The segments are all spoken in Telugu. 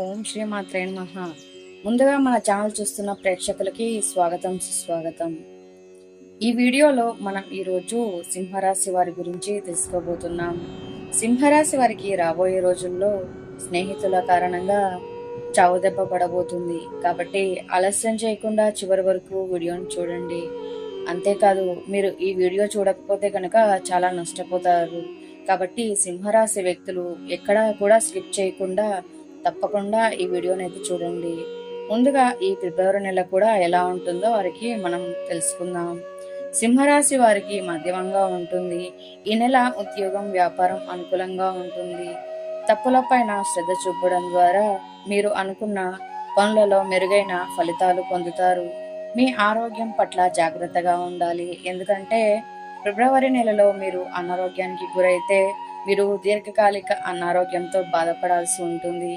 ఓం శ్రీ మాత్రే నమః. ముందుగా మన ఛానల్ చూస్తున్న ప్రేక్షకులకి స్వాగతం సుస్వాగతం. ఈ వీడియోలో మనం ఈరోజు సింహరాశి వారి గురించి తెలుసుకోబోతున్నాం. సింహరాశి వారికి రాబోయే రోజుల్లో స్నేహితుల కారణంగా చావు దెబ్బ పడబోతుంది. కాబట్టి ఆలస్యం చేయకుండా చివరి వరకు వీడియోని చూడండి. అంతేకాదు మీరు ఈ వీడియో చూడకపోతే కనుక చాలా నష్టపోతారు. కాబట్టి సింహరాశి వ్యక్తులు ఎక్కడా కూడా స్కిప్ చేయకుండా తప్పకుండా ఈ వీడియోని అయితే చూడండి. ముందుగా ఈ ఫిబ్రవరి నెల కూడా ఎలా ఉంటుందో వారికి మనం తెలుసుకుందాం. సింహరాశి వారికి మధ్యమంగా ఉంటుంది. ఈ నెల ఉద్యోగం వ్యాపారం అనుకూలంగా ఉంటుంది. తప్పులపైన శ్రద్ధ చూపడం ద్వారా మీరు అనుకున్న పనులలో మెరుగైన ఫలితాలు పొందుతారు. మీ ఆరోగ్యం పట్ల జాగ్రత్తగా ఉండాలి. ఎందుకంటే ఫిబ్రవరి నెలలో మీరు అనారోగ్యానికి గురైతే మీరు దీర్ఘకాలిక అనారోగ్యంతో బాధపడాల్సి ఉంటుంది.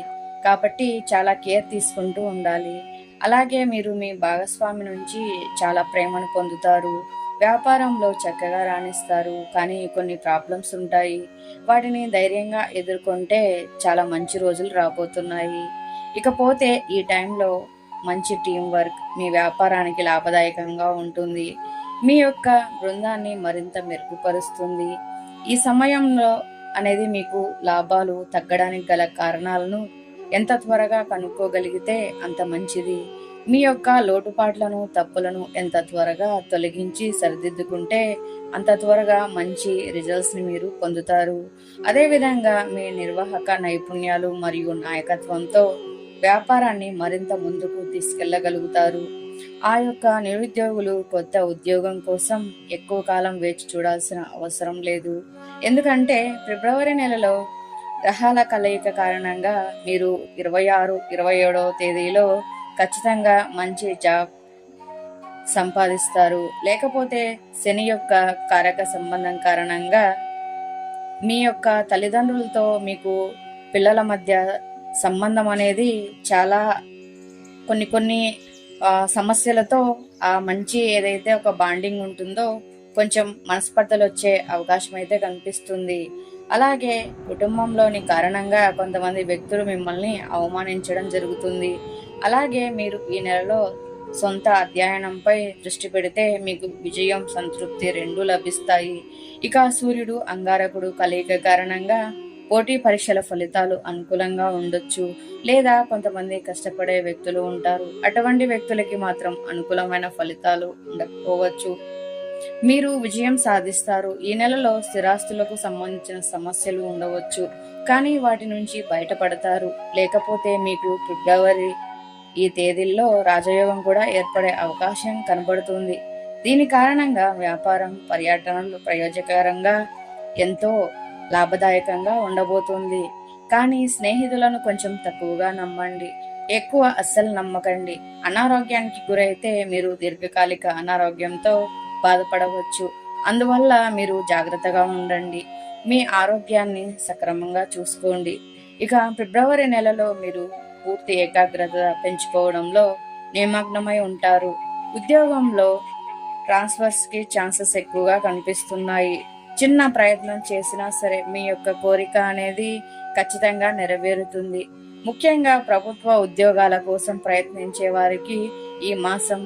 కాబట్టి చాలా కేర్ తీసుకుంటూ ఉండాలి. అలాగే మీరు మీ భాగస్వామి నుంచి చాలా ప్రేమను పొందుతారు. వ్యాపారంలో చక్కగా రాణిస్తారు. కానీ కొన్ని ప్రాబ్లమ్స్ ఉంటాయి. వాటిని ధైర్యంగా ఎదుర్కొంటే చాలా మంచి రోజులు రాబోతున్నాయి. ఇకపోతే ఈ టైంలో మంచి టీం వర్క్ మీ వ్యాపారానికి లాభదాయకంగా ఉంటుంది. మీ యొక్క బృందాన్ని మరింత మెరుగుపరుస్తుంది. ఈ సమయంలో అనేది మీకు లాభాలు తగ్గడానికి గల కారణాలను ఎంత త్వరగా కనుక్కోగలిగితే అంత మంచిది. మీ యొక్క లోటుపాట్లను తప్పులను ఎంత త్వరగా తొలగించి సరిదిద్దుకుంటే అంత త్వరగా మంచి రిజల్ట్స్ని మీరు పొందుతారు. అదేవిధంగా మీ నిర్వాహక నైపుణ్యాలు మరియు నాయకత్వంతో వ్యాపారాన్ని మరింత ముందుకు తీసుకెళ్ళగలుగుతారు. ఆ యొక్క నిరుద్యోగులు కొత్త ఉద్యోగం కోసం ఎక్కువ కాలం వేచి చూడాల్సిన అవసరం లేదు. ఎందుకంటే ఫిబ్రవరి నెలలో గ్రహాల కలయిక కారణంగా మీరు ఇరవై ఆరు ఇరవై ఏడవ తేదీలో ఖచ్చితంగా మంచి జాబ్ సంపాదిస్తారు. లేకపోతే శని యొక్క కారక సంబంధం కారణంగా మీ యొక్క తల్లిదండ్రులతో మీకు పిల్లల మధ్య సంబంధం అనేది చాలా కొన్ని కొన్ని సమస్యలతో ఆ మంచి ఏదైతే ఒక బాండింగ్ ఉంటుందో కొంచెం మనస్పర్ధలు వచ్చే అవకాశం అయితే కనిపిస్తుంది. అలాగే కుటుంబంలోని కారణంగా కొంతమంది వ్యక్తులు మిమ్మల్ని అవమానించడం జరుగుతుంది. అలాగే మీరు ఈ నెలలో సొంత అధ్యయనంపై దృష్టి పెడితే మీకు విజయం సంతృప్తి రెండు లభిస్తాయి. ఇక సూర్యుడు అంగారకుడు కలయిక కారణంగా పోటీ పరీక్షల ఫలితాలు అనుకూలంగా ఉండొచ్చు. లేదా కొంతమంది కష్టపడే వ్యక్తులు ఉంటారు. అటువంటి వ్యక్తులకి మాత్రం అనుకూలమైన ఫలితాలు ఉండకపోవచ్చు. మీరు విజయం సాధిస్తారు. ఈ నెలలో స్థిరాస్తులకు సంబంధించిన సమస్యలు ఉండవచ్చు కానీ వాటి నుంచి బయటపడతారు. లేకపోతే మీకు ఫిబ్రవరి ఈ తేదీల్లో రాజయోగం కూడా ఏర్పడే అవకాశం కనబడుతుంది. దీని కారణంగా వ్యాపారం పర్యటనలు ప్రయోజకరంగా ఎంతో లాభదాయకంగా ఉండబోతుంది. కానీ స్నేహితులను కొంచెం తక్కువగా నమ్మండి. ఎక్కువ అస్సలు నమ్మకండి. అనారోగ్యానికి గురైతే మీరు దీర్ఘకాలిక అనారోగ్యంతో బాధపడవచ్చు. అందువల్ల మీరు జాగ్రత్తగా ఉండండి. మీ ఆరోగ్యాన్ని సక్రమంగా చూసుకోండి. ఇక ఫిబ్రవరి నెలలో మీరు పూర్తి ఏకాగ్రత పెంచుకోవడంలో నిమగ్నమై ఉంటారు. ఉద్యోగంలో ట్రాన్స్ఫర్స్కి ఛాన్సెస్ ఎక్కువగా కనిపిస్తున్నాయి. చిన్న ప్రయత్నం చేసినా సరే మీ యొక్క కోరిక అనేది ఖచ్చితంగా నెరవేరుతుంది. ముఖ్యంగా ప్రభుత్వ ఉద్యోగాల కోసం ప్రయత్నించే వారికి ఈ మాసం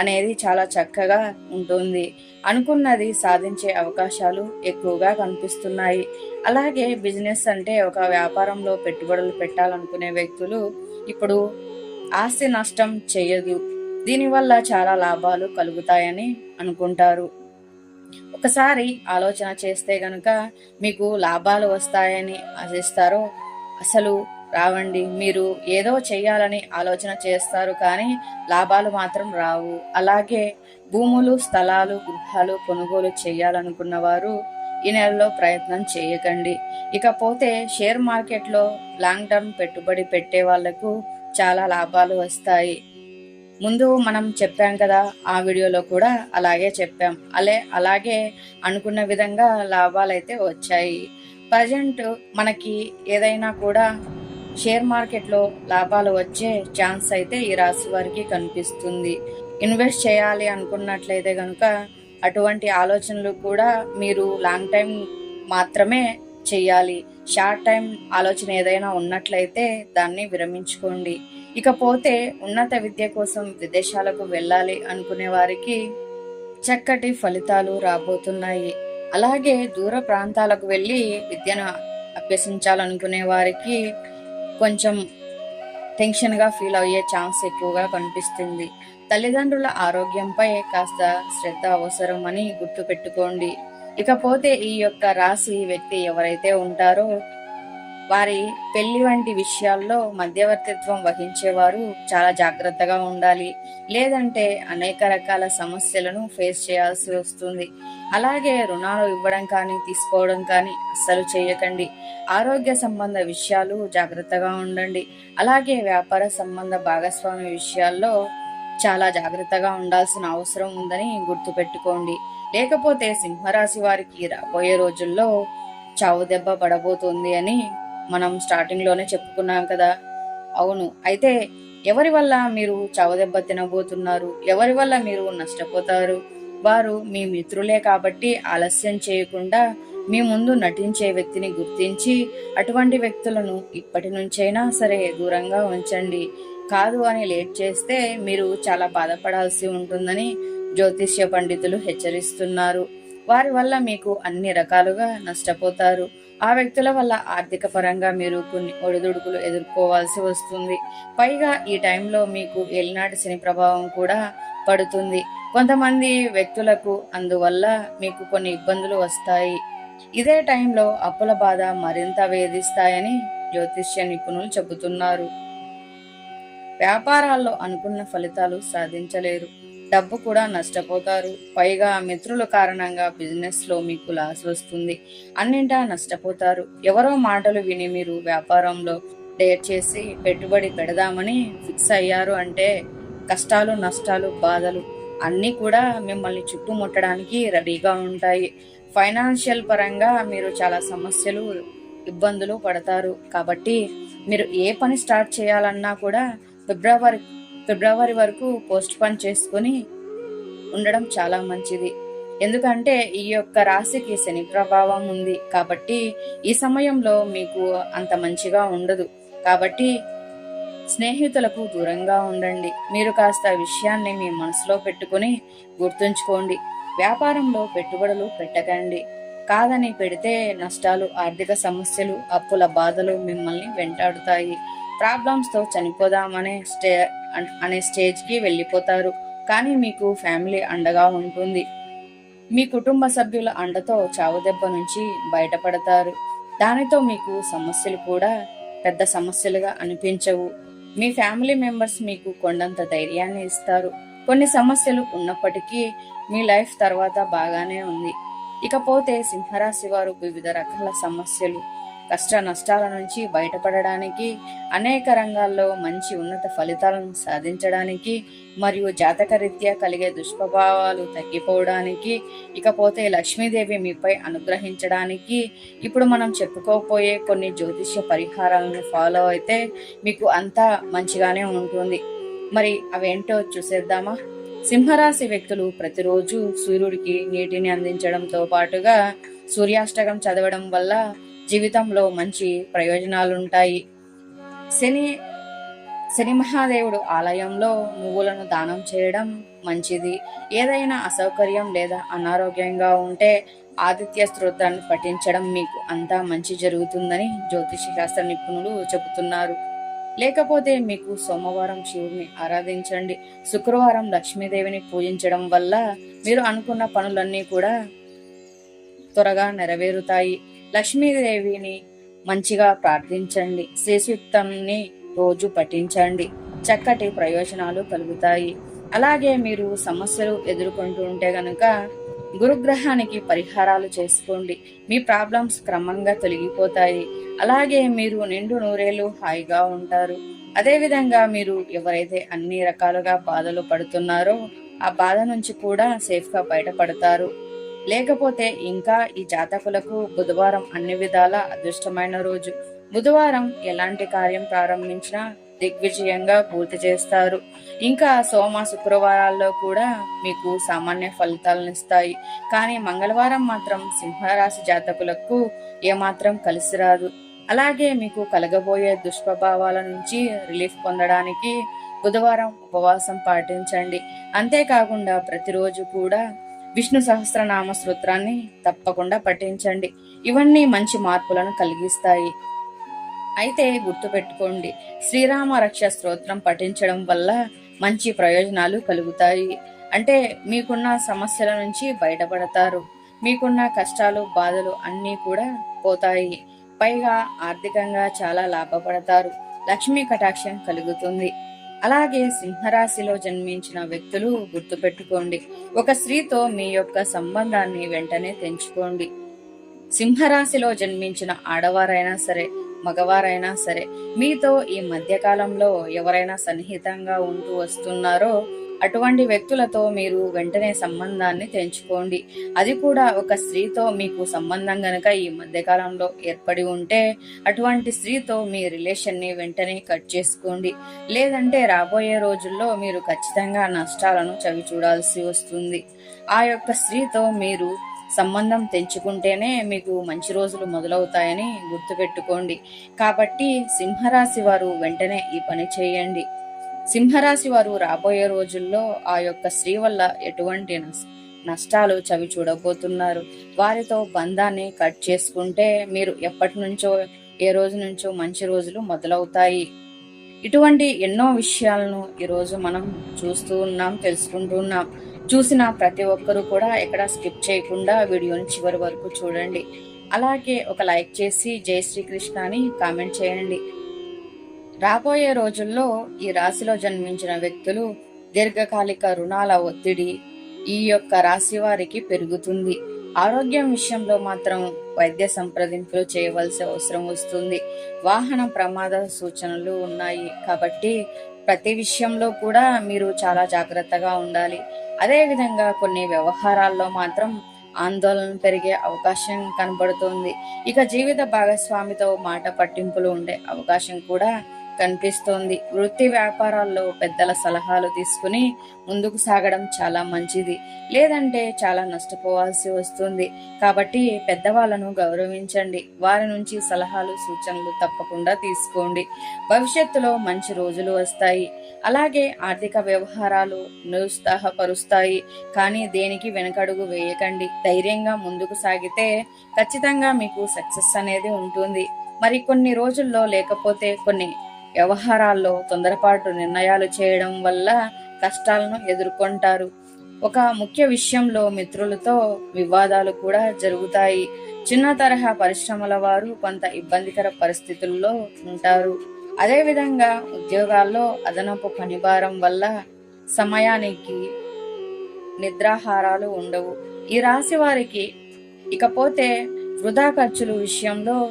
అనేది చాలా చక్కగా ఉంటుంది. అనుకున్నది సాధించే అవకాశాలు ఎక్కువగా కనిపిస్తున్నాయి. అలాగే బిజినెస్ అంటే ఒక వ్యాపారంలో పెట్టుబడులు పెట్టాలనుకునే వ్యక్తులు ఇప్పుడు ఆస్తి నష్టం చేయదు. దీనివల్ల చాలా లాభాలు కలుగుతాయని అనుకుంటారు. ఒకసారి ఆలోచన చేస్తే గనుక మీకు లాభాలు వస్తాయని ఆశిస్తారో అసలు రావండి. మీరు ఏదో చేయాలని ఆలోచన చేస్తారు కానీ లాభాలు మాత్రం రావు. అలాగే భూములు స్థలాలు గృహాలు కొనుగోలు చేయాలనుకున్న వారు ఈ నెలలో ప్రయత్నం చేయకండి. ఇకపోతే షేర్ మార్కెట్లో లాంగ్ టర్మ్ పెట్టుబడి పెట్టే వాళ్ళకు చాలా లాభాలు వస్తాయి. ముందు మనం చెప్పాం కదా ఆ వీడియోలో కూడా అలాగే చెప్పాం. అలే అలాగే అనుకున్న విధంగా లాభాలు అయితే వచ్చాయి. ప్రజెంట్ మనకి ఏదైనా కూడా షేర్ మార్కెట్లో లాభాలు వచ్చే ఛాన్స్ అయితే ఈ రాశి వారికి కనిపిస్తుంది. ఇన్వెస్ట్ చేయాలి అనుకున్నట్లయితే కనుక అటువంటి ఆలోచనలు కూడా మీరు లాంగ్ టైం మాత్రమే చేయాలి. షార్ట్ టైం ఆలోచన ఏదైనా ఉన్నట్లయితే దాన్ని విరమించుకోండి. ఇకపోతే ఉన్నత విద్య కోసం విదేశాలకు వెళ్ళాలి అనుకునే వారికి చక్కటి ఫలితాలు రాబోతున్నాయి. అలాగే దూర ప్రాంతాలకు వెళ్ళి విద్యను అభ్యసించాలనుకునే వారికి కొంచెం టెన్షన్గా ఫీల్ అయ్యే ఛాన్స్ ఎక్కువగా కనిపిస్తుంది. తల్లిదండ్రుల ఆరోగ్యంపై కాస్త శ్రద్ధ అవసరం అని గుర్తుపెట్టుకోండి. ఇకపోతే ఈ యొక్క రాశి వ్యక్తి ఎవరైతే ఉంటారో వారి పెళ్ళి వంటి విషయాల్లో మధ్యవర్తిత్వం వహించేవారు చాలా జాగ్రత్తగా ఉండాలి. లేదంటే అనేక రకాల సమస్యలను ఫేస్ చేయాల్సి వస్తుంది. అలాగే రుణాలు ఇవ్వడం కానీ తీసుకోవడం కానీ అస్సలు చేయకండి. ఆరోగ్య సంబంధ విషయాలు జాగ్రత్తగా ఉండండి. అలాగే వ్యాపార సంబంధ భాగస్వామి విషయాల్లో చాలా జాగ్రత్తగా ఉండాల్సిన అవసరం ఉందని గుర్తుపెట్టుకోండి. లేకపోతే సింహరాశి వారికి రాబోయే రోజుల్లో చావు దెబ్బ పడబోతుంది అని మనం స్టార్టింగ్లోనే చెప్పుకున్నాం కదా. అవును. అయితే ఎవరి వల్ల మీరు చవదెబ్బ తినబోతున్నారు? ఎవరి వల్ల మీరు నష్టపోతారు? వారు మీ మిత్రులే కాబట్టి ఆలస్యం చేయకుండా మీ ముందు నటించే వ్యక్తిని గుర్తించి అటువంటి వ్యక్తులను ఇప్పటి నుంచైనా సరే దూరంగా ఉంచండి. కాదు అని లేట్ చేస్తే మీరు చాలా బాధపడాల్సి ఉంటుందని జ్యోతిష్య పండితులు హెచ్చరిస్తున్నారు. వారి వల్ల మీకు అన్ని రకాలుగా నష్టపోతారు. ఆ వ్యక్తుల వల్ల ఆర్థిక పరంగా మీరు కొన్ని ఒడిదుడుకులు ఎదుర్కోవాల్సి వస్తుంది. పైగా ఈ టైంలో మీకు ఎలినాటి శని ప్రభావం కూడా పడుతుంది. కొంతమంది వ్యక్తులకు అందువల్ల మీకు కొన్ని ఇబ్బందులు వస్తాయి. ఇదే టైంలో అప్పుల బాధ మరింత వేధిస్తాయని జ్యోతిష్య నిపుణులు చెబుతున్నారు. వ్యాపారాల్లో అనుకున్న ఫలితాలు సాధించలేరు. డబ్బు కూడా నష్టపోతారు. పైగా మిత్రుల కారణంగా బిజినెస్లో మీకు లాస్ వస్తుంది. అన్నింటా నష్టపోతారు. ఎవరో మాటలు విని మీరు వ్యాపారంలో డేట్ చేసి పెట్టుబడి పెడదామని ఫిక్స్ అయ్యారు అంటే కష్టాలు నష్టాలు బాధలు అన్నీ కూడా మిమ్మల్ని చుట్టుముట్టడానికి రెడీగా ఉంటాయి. ఫైనాన్షియల్ పరంగా మీరు చాలా సమస్యలు ఇబ్బందులు పడతారు. కాబట్టి మీరు ఏ పని స్టార్ట్ చేయాలన్నా కూడా ఫిబ్రవరి ఫిబ్రవరి వరకు పోస్ట్ పోన్ చేసుకుని ఉండడం చాలా మంచిది. ఎందుకంటే ఈ యొక్క రాశికి శని ప్రభావం ఉంది కాబట్టి ఈ సమయంలో మీకు అంత మంచిగా ఉండదు. కాబట్టి స్నేహితులకు దూరంగా ఉండండి. మీరు కాస్త విషయాన్ని మీ మనసులో పెట్టుకుని గుర్తుంచుకోండి. వ్యాపారంలో పెట్టుబడులు పెట్టకండి. కాదని పెడితే నష్టాలు ఆర్థిక సమస్యలు అప్పుల బాధలు మిమ్మల్ని వెంటాడుతాయి. ప్రాబ్లమ్స్తో చనిపోదామనే స్టే అనే స్టేజ్కి వెళ్ళిపోతారు. కానీ మీకు ఫ్యామిలీ అండగా ఉంటుంది. మీ కుటుంబ సభ్యుల అండతో చావు దెబ్బ నుంచి బయటపడతారు. దానితో మీకు సమస్యలు కూడా పెద్ద సమస్యలుగా అనిపించవు. మీ ఫ్యామిలీ మెంబర్స్ మీకు కొండంత ధైర్యాన్ని ఇస్తారు. కొన్ని సమస్యలు ఉన్నప్పటికీ మీ లైఫ్ తర్వాత బాగానే ఉంది. ఇకపోతే సింహరాశి వారు వివిధ రకాల సమస్యలు కష్ట నష్టాల నుంచి బయటపడడానికి అనేక రంగాల్లో మంచి ఉన్నత ఫలితాలను సాధించడానికి మరియు జాతకరీత్యా కలిగే దుష్ప్రభావాలు తగ్గిపోవడానికి ఇకపోతే లక్ష్మీదేవి మీపై అనుగ్రహించడానికి ఇప్పుడు మనం చెప్పుకోపోయే కొన్ని జ్యోతిష్య పరిహారాలను ఫాలో అయితే మీకు అంతా మంచిగానే ఉంటుంది. మరి అవేంటో చూసేద్దామా? సింహరాశి వ్యక్తులు ప్రతిరోజు సూర్యుడికి నీటిని అందించడంతో పాటుగా సూర్యాష్టకం చదవడం వల్ల జీవితంలో మంచి ప్రయోజనాలు ఉంటాయి శని శని మహాదేవుడు ఆలయంలో నువ్వులను దానం చేయడం మంచిది. ఏదైనా అసౌకర్యం లేదా అనారోగ్యంగా ఉంటే ఆదిత్య స్తోత్రాన్ని పఠించడం మీకు అంతా మంచి జరుగుతుందని జ్యోతిష శాస్త్ర నిపుణులు చెబుతున్నారు. లేకపోతే మీకు సోమవారం శివుడిని ఆరాధించండి. శుక్రవారం లక్ష్మీదేవిని పూజించడం వల్ల మీరు అనుకున్న పనులన్నీ కూడా త్వరగా నెరవేరుతాయి. లక్ష్మీదేవిని మంచిగా ప్రార్థించండి. శ్రీసూక్తంని రోజు పఠించండి. చక్కటి ప్రయోజనాలు కలుగుతాయి. అలాగే మీరు సమస్యలు ఎదుర్కొంటూ ఉంటే గనుక గురుగ్రహానికి పరిహారాలు చేసుకోండి. మీ ప్రాబ్లమ్స్ క్రమంగా తొలగిపోతాయి. అలాగే మీరు నిండు నూరేళ్ళు హాయిగా ఉంటారు. అదేవిధంగా మీరు ఎవరైతే అన్ని రకాలుగా బాధలు పడుతున్నారో ఆ బాధ నుంచి కూడా సేఫ్గా బయటపడతారు. లేకపోతే ఇంకా ఈ జాతకులకు బుధవారం అన్ని విధాల అదృష్టమైన రోజు. బుధవారం ఎలాంటి కార్యం ప్రారంభించినా దిగ్విజయంగా పూర్తి చేస్తారు. ఇంకా సోమ శుక్రవారాల్లో కూడా మీకు సామాన్య ఫలితాలను ఇస్తాయి. కానీ మంగళవారం మాత్రం సింహరాశి జాతకులకు ఏమాత్రం కలిసి రాదు. అలాగే మీకు కలగబోయే దుష్ప్రభావాల నుంచి రిలీఫ్ పొందడానికి బుధవారం ఉపవాసం పాటించండి. అంతేకాకుండా ప్రతిరోజు కూడా విష్ణు సహస్రనామ స్తోత్రాన్ని తప్పకుండా పఠించండి. ఇవన్నీ మంచి మార్పులను కలిగిస్తాయి. అయితే గుర్తుపెట్టుకోండి శ్రీరామ రక్ష స్తోత్రం పఠించడం వల్ల మంచి ప్రయోజనాలు కలుగుతాయి. అంటే మీకున్న సమస్యల నుంచి బయటపడతారు. మీకున్న కష్టాలు బాధలు అన్నీ కూడా పోతాయి. పైగా ఆర్థికంగా చాలా లాభపడతారు. లక్ష్మీ కటాక్షం కలుగుతుంది. అలాగే సింహరాశిలో జన్మించిన వ్యక్తులు గుర్తుపెట్టుకోండి. ఒక స్త్రీతో మీ యొక్క సంబంధాన్ని వెంటనే తెంచుకోండి. సింహరాశిలో జన్మించిన ఆడవారైనా సరే మగవారైనా సరే మీతో ఈ మధ్యకాలంలో ఎవరైనా సన్నిహితంగా ఉంటూ వస్తున్నారో అటువంటి వ్యక్తులతో మీరు వెంటనే సంబంధాన్ని తెంచుకోండి. అది కూడా ఒక స్త్రీతో మీకు సంబంధం గనక ఈ మధ్యకాలంలో ఏర్పడి ఉంటే అటువంటి స్త్రీతో మీ రిలేషన్ని వెంటనే కట్ చేసుకోండి. లేదంటే రాబోయే రోజుల్లో మీరు ఖచ్చితంగా నష్టాలను చవి చూడాల్సి వస్తుంది. ఆ యొక్క స్త్రీతో మీరు సంబంధం తెంచుకుంటేనే మీకు మంచి రోజులు మొదలవుతాయని గుర్తుపెట్టుకోండి. కాబట్టి సింహరాశి వారు వెంటనే ఈ పని చేయండి. సింహరాశి వారు రాబోయే రోజుల్లో ఆ యొక్క స్త్రీ వల్ల ఎటువంటి నస్- నష్టాలు చవి చూడబోతున్నారు. వారితో బంధాన్ని కట్ చేసుకుంటే మీరు ఎప్పటి నుంచో ఏ రోజు నుంచో మంచి రోజులు మొదలవుతాయి. ఇటువంటి ఎన్నో విషయాలను ఈరోజు మనం చూస్తూ ఉన్నాం తెలుసుకుంటూ ఉన్నాం. చూసిన ప్రతి ఒక్కరూ కూడా ఎక్కడ స్కిప్ చేయకుండా వీడియోని చివరి వరకు చూడండి. అలాగే ఒక లైక్ చేసి జై శ్రీకృష్ణ అని కామెంట్ చేయండి. రాబోయే రోజుల్లో ఈ రాశిలో జన్మించిన వ్యక్తులు దీర్ఘకాలిక రుణాల ఒత్తిడి ఈ యొక్క రాశి వారికి పెరుగుతుంది. ఆరోగ్యం విషయంలో మాత్రం వైద్య సంప్రదింపులు చేయవలసిన అవసరం వస్తుంది. వాహన ప్రమాద సూచనలు ఉన్నాయి కాబట్టి ప్రతి విషయంలో కూడా మీరు చాలా జాగ్రత్తగా ఉండాలి. అదేవిధంగా కొన్ని వ్యవహారాల్లో మాత్రం ఆందోళన పెరిగే అవకాశం కనబడుతుంది. ఇక జీవిత భాగస్వామితో మాట పట్టింపులు ఉండే అవకాశం కూడా కనిపిస్తోంది. వృత్తి వ్యాపారాల్లో పెద్దల సలహాలు తీసుకుని ముందుకు సాగడం చాలా మంచిది. లేదంటే చాలా నష్టపోవాల్సి వస్తుంది. కాబట్టి పెద్దవాళ్ళను గౌరవించండి. వారి నుంచి సలహాలు సూచనలు తప్పకుండా తీసుకోండి. భవిష్యత్తులో మంచి రోజులు వస్తాయి. అలాగే ఆర్థిక వ్యవహారాలు నిరుత్సాహపరుస్తాయి. కానీ దేనికి వెనకడుగు వేయకండి. ధైర్యంగా ముందుకు సాగితే ఖచ్చితంగా మీకు సక్సెస్ అనేది ఉంటుంది. మరి కొన్ని రోజుల్లో లేకపోతే కొన్ని వ్యవహారాల్లో తొందరపాటు నిర్ణయాలు చేయడం వల్ల కష్టాలను ఎదుర్కొంటారు. ఒక ముఖ్య విషయంలో మిత్రులతో వివాదాలు కూడా జరుగుతాయి. చిన్న తరహా పరిశ్రమల వారు కొంత ఇబ్బందికర పరిస్థితుల్లో ఉంటారు. అదేవిధంగా ఉద్యోగాల్లో అదనపు పనిభారం వల్ల సమయానికి నిద్రాహారాలు ఉండవు. ఈ రాశి వారికి ఇకపోతే వృధా ఖర్చుల విషయంలో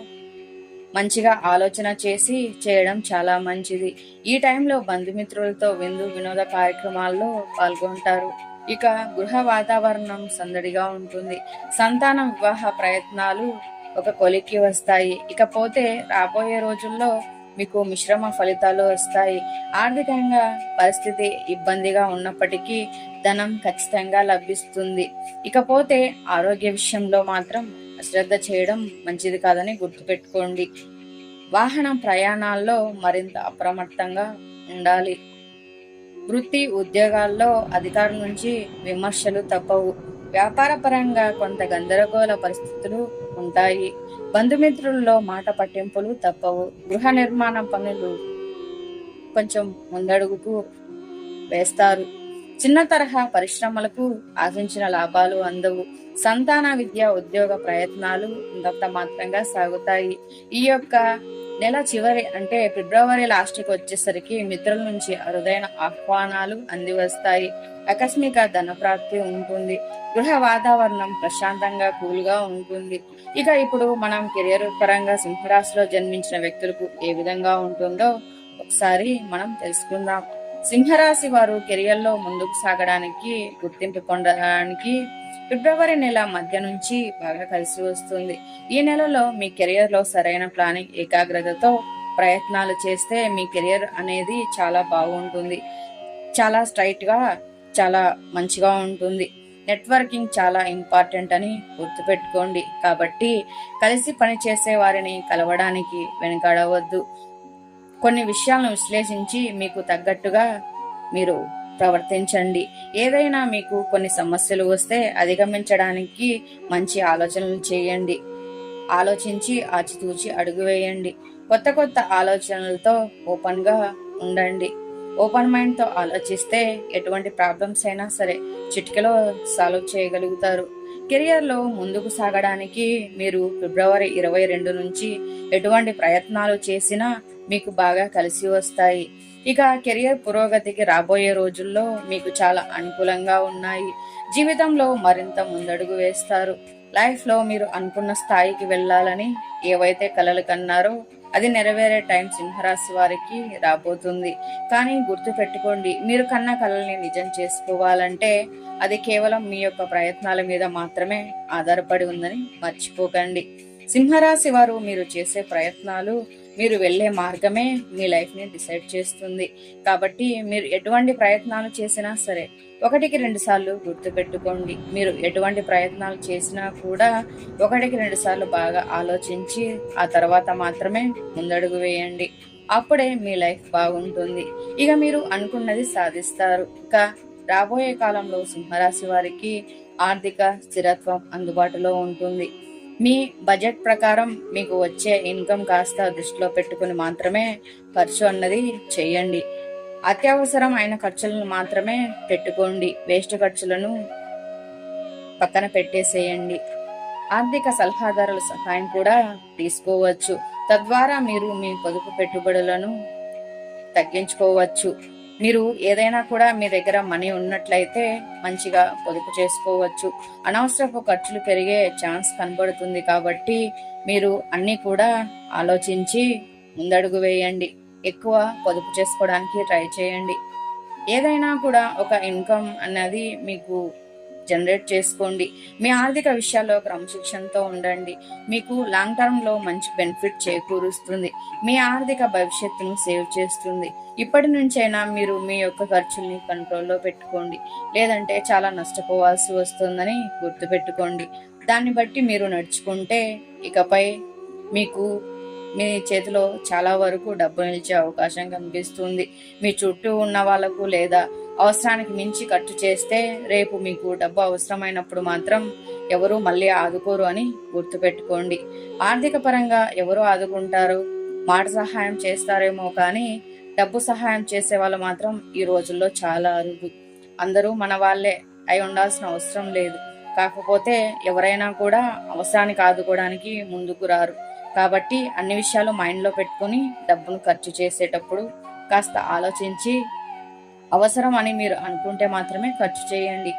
మంచిగా ఆలోచన చేసి చేయడం చాలా మంచిది. ఈ టైంలో బంధుమిత్రులతో విందు వినోద కార్యక్రమాల్లో పాల్గొంటారు. ఇక గృహ వాతావరణం సందడిగా ఉంటుంది. సంతాన వివాహ ప్రయత్నాలు ఒక కొలిక్కి వస్తాయి. ఇకపోతే రాబోయే రోజుల్లో మీకు మిశ్రమ ఫలితాలు వస్తాయి. ఆర్థికంగా పరిస్థితి ఇబ్బందిగా ఉన్నప్పటికీ ధనం ఖచ్చితంగా లభిస్తుంది. ఇకపోతే ఆరోగ్య విషయంలో మాత్రం అశ్రద్ధ చేయడం మంచిది కాదని గుర్తుపెట్టుకోండి. వాహన ప్రయాణాల్లో మరింత అప్రమత్తంగా ఉండాలి. వృత్తి ఉద్యోగాల్లో అధికారుల నుంచి విమర్శలు తప్పవు. వ్యాపార పరంగా కొంత గందరగోళ పరిస్థితులు ఉంటాయి. బంధుమిత్రుల్లో మాట పట్టింపులు తప్పవు. గృహ నిర్మాణ పనులు కొంచెం ముందడుగుకు వేస్తారు. చిన్న తరహా పరిశ్రమలకు ఆశించిన లాభాలు అందవు. సంతాన విద్య ఉద్యోగ ప్రయత్నాలు ఇంతంత మాత్రంగా సాగుతాయి. ఈ యొక్క నెల చివరి అంటే ఫిబ్రవరి లాస్ట్కి వచ్చేసరికి మిత్రుల నుంచి అరుదైన ఆహ్వానాలు అంది వస్తాయి ఆకస్మిక ధనప్రాప్తి ఉంటుంది. గృహ వాతావరణం ప్రశాంతంగా కూల్గా ఉంటుంది. ఇక ఇప్పుడు మనం కెరియర్ పరంగా సింహరాశిలో జన్మించిన వ్యక్తులకు ఏ విధంగా ఉంటుందో ఒకసారి మనం తెలుసుకుందాం. సింహరాశి వారు కెరియర్లో ముందుకు సాగడానికి గుర్తింపు పొందడానికి ఫిబ్రవరి నెల మధ్య నుంచి బాగా కలిసి వస్తుంది. ఈ నెలలో మీ కెరియర్లో సరైన ప్లానింగ్ ఏకాగ్రతతో ప్రయత్నాలు చేస్తే మీ కెరియర్ అనేది చాలా బాగుంటుంది. చాలా స్ట్రైట్గా చాలా మంచిగా ఉంటుంది. నెట్వర్కింగ్ చాలా ఇంపార్టెంట్ అని గుర్తుపెట్టుకోండి. కాబట్టి కలిసి పనిచేసే వారిని కలవడానికి వెనుకడవద్దు. కొన్ని విషయాలను విశ్లేషించి మీకు తగ్గట్టుగా మీరు ప్రవర్తించండి. ఏదైనా మీకు కొన్ని సమస్యలు వస్తే అధిగమించడానికి మంచి ఆలోచనలు చేయండి. ఆలోచించి ఆచితూచి అడుగు వేయండి. కొత్త కొత్త ఆలోచనలతో ఓపెన్గా ఉండండి. ఓపెన్ మైండ్తో ఆలోచిస్తే ఎటువంటి ప్రాబ్లమ్స్ అయినా సరే చిటికలో సాల్వ్ చేయగలుగుతారు. కెరియర్లో ముందుకు సాగడానికి మీరు ఫిబ్రవరి ఇరవై రెండు నుంచి ఎటువంటి ప్రయత్నాలు చేసినా మీకు బాగా కలిసి వస్తాయి. ఇక కెరియర్ పురోగతికి రాబోయే రోజుల్లో మీకు చాలా అనుకూలంగా ఉన్నాయి. జీవితంలో మరింత ముందడుగు వేస్తారు. లైఫ్లో మీరు అనుకున్న స్థాయికి వెళ్ళాలని ఏవైతే కలలు కన్నారో అది నెరవేరే టైం సింహరాశి వారికి రాబోతుంది. కానీ గుర్తు పెట్టుకోండి మీరు కన్న కళల్ని నిజం చేసుకోవాలంటే అది కేవలం మీ యొక్క ప్రయత్నాల మీద మాత్రమే ఆధారపడి ఉందని మర్చిపోకండి. సింహరాశి వారు మీరు చేసే ప్రయత్నాలు మీరు వెళ్ళే మార్గమే మీ లైఫ్ని డిసైడ్ చేస్తుంది. కాబట్టి మీరు ఎటువంటి ప్రయత్నాలు చేసినా సరే ఒకటికి రెండు సార్లు గుర్తుపెట్టుకోండి. మీరు ఎటువంటి ప్రయత్నాలు చేసినా కూడా ఒకటికి రెండు సార్లు బాగా ఆలోచించి ఆ తర్వాత మాత్రమే ముందడుగు వేయండి. అప్పుడే మీ లైఫ్ బాగుంటుంది. ఇక మీరు అనుకున్నది సాధిస్తారు. ఇక రాబోయే కాలంలో సింహరాశి వారికి ఆర్థిక స్థిరత్వం అందుబాటులో ఉంటుంది. మీ బడ్జెట్ ప్రకారం మీకు వచ్చే ఇన్కమ్ కాస్త దృష్టిలో పెట్టుకుని మాత్రమే ఖర్చు అన్నది చేయండి అత్యవసరం అయిన ఖర్చులను మాత్రమే పెట్టుకోండి. వేస్ట్ ఖర్చులను పక్కన పెట్టేసేయండి. ఆర్థిక సలహాదారుల సహాయం కూడా తీసుకోవచ్చు. తద్వారా మీరు మీ పొదుపు పెట్టుబడులను తగ్గించుకోవచ్చు. మీరు ఏదైనా కూడా మీ దగ్గర మనీ ఉన్నట్లయితే మంచిగా పొదుపు చేసుకోవచ్చు. అనవసరపు ఖర్చులు పెరిగే ఛాన్స్ కనబడుతుంది కాబట్టి మీరు అన్నీ కూడా ఆలోచించి ముందడుగు వేయండి. ఎక్కువ పొదుపు చేసుకోవడానికి ట్రై చేయండి. ఏదైనా కూడా ఒక ఇన్కమ్ అన్నది మీకు జనరేట్ చేసుకోండి. మీ ఆర్థిక విషయాల్లో క్రమశిక్షణతో ఉండండి. మీకు లాంగ్ టర్మ్లో మంచి బెనిఫిట్ చేకూరుస్తుంది. మీ ఆర్థిక భవిష్యత్తును సేవ్ చేస్తుంది. ఇప్పటి నుంచైనా మీరు మీ యొక్క ఖర్చుల్ని కంట్రోల్లో పెట్టుకోండి. లేదంటే చాలా నష్టపోవాల్సి వస్తుందని గుర్తుపెట్టుకోండి. దాన్ని బట్టి మీరు నడుచుకుంటే ఇకపై మీకు మీ చేతిలో చాలా వరకు డబ్బు నిలిచే అవకాశం కనిపిస్తుంది. మీ చుట్టూ ఉన్న వాళ్ళకు లేదా అవసరానికి మించి ఖర్చు చేస్తే రేపు మీకు డబ్బు అవసరమైనప్పుడు మాత్రం ఎవరు మళ్ళీ ఆదుకోరు అని గుర్తుపెట్టుకోండి. ఆర్థిక పరంగా ఎవరు ఆదుకుంటారు? మాట సహాయం చేస్తారేమో కానీ డబ్బు సహాయం చేసే వాళ్ళు మాత్రం ఈ రోజుల్లో చాలా అరుదు. అందరూ మన వాళ్ళే అయి ఉండాల్సిన అవసరం లేదు. కాకపోతే ఎవరైనా కూడా అవసరానికి ఆదుకోవడానికి ముందుకు రారు. కాబట్టి అన్ని విషయాలు మైండ్లో పెట్టుకొని డబ్బును ఖర్చు చేసేటప్పుడు కాస్త ఆలోచించి అవసరం అని మీరు అనుకుంటే మాత్రమే ఖర్చు చేయండి.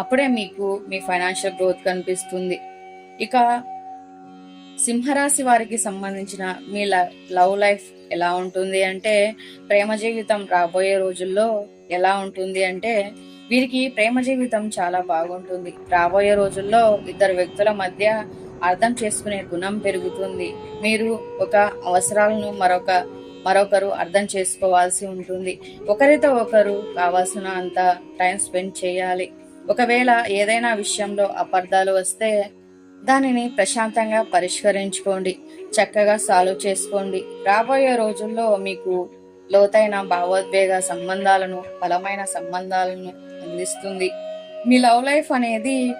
అప్పుడే మీకు మీ ఫైనాన్షియల్ గ్రోత్ కనిపిస్తుంది. ఇక సింహరాశి వారికి సంబంధించిన మీ లవ్ లైఫ్ ఎలా ఉంటుంది అంటే ప్రేమ జీవితం రాబోయే రోజుల్లో ఎలా ఉంటుంది అంటే వీరికి ప్రేమ జీవితం చాలా బాగుంటుంది. రాబోయే రోజుల్లో ఇద్దరు వ్యక్తుల మధ్య అర్థం చేసుకునే గుణం పెరుగుతుంది. మీరు ఒక అవసరాలను మరొక మరొకరు అర్థం చేసుకోవాల్సి ఉంటుంది. ఒకరితో ఒకరు కావాల్సిన అంత టైం స్పెండ్ చేయాలి. ఒకవేళ ఏదైనా విషయంలో అపార్థాలు వస్తే దానిని ప్రశాంతంగా పరిష్కరించుకోండి. చక్కగా సాల్వ్ చేసుకోండి. రాబోయే రోజుల్లో మీకు లోతైన భావోద్వేగ సంబంధాలను బలమైన సంబంధాలను అందిస్తుంది. మీ లవ్ లైఫ్ అనేది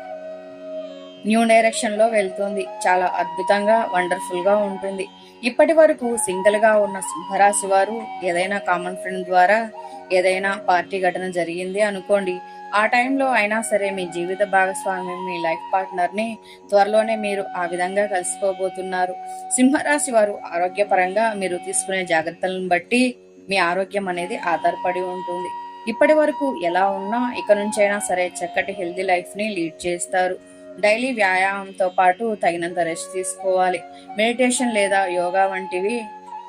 న్యూ డైరెక్షన్లో వెళ్తుంది. చాలా అద్భుతంగా వండర్ఫుల్గా ఉంటుంది. ఇప్పటి వరకు సింగిల్గా ఉన్న సింహరాశి వారు ఏదైనా కామన్ ఫ్రెండ్ ద్వారా ఏదైనా పార్టీ ఘటన జరిగింది అనుకోండి ఆ టైంలో అయినా సరే మీ జీవిత భాగస్వామి మీ లైఫ్ పార్ట్నర్ని త్వరలోనే మీరు ఆ విధంగా కలుసుకోబోతున్నారు సింహరాశి వారు ఆరోగ్యపరంగా మీరు తీసుకునే జాగ్రత్తలను బట్టి మీ ఆరోగ్యం అనేది ఆధారపడి ఉంటుంది. ఇప్పటి వరకు ఎలా ఉన్నా ఇక నుంచైనా సరే చక్కటి హెల్దీ లైఫ్ని లీడ్ చేస్తారు. డైలీ వ్యాయామంతో పాటు తగినంత రెస్ట్ తీసుకోవాలి. మెడిటేషన్ లేదా యోగా వంటివి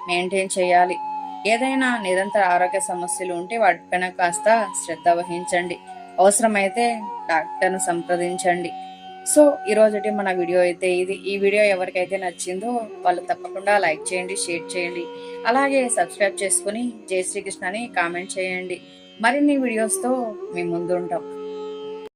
మెయింటైన్ చేయాలి. ఏదైనా నిరంతర ఆరోగ్య సమస్యలు ఉంటే వాటిపైన కాస్త శ్రద్ధ వహించండి. అవసరమైతే డాక్టర్ను సంప్రదించండి. సో ఈ రోజుటి మన వీడియో అయితే ఇది. ఈ వీడియో ఎవరికైతే నచ్చిందో వాళ్ళు తప్పకుండా లైక్ చేయండి షేర్ చేయండి. అలాగే సబ్స్క్రైబ్ చేసుకుని జై శ్రీకృష్ణ అని కామెంట్ చేయండి. మరిన్ని వీడియోస్తో మేము ముందు ఉంటాం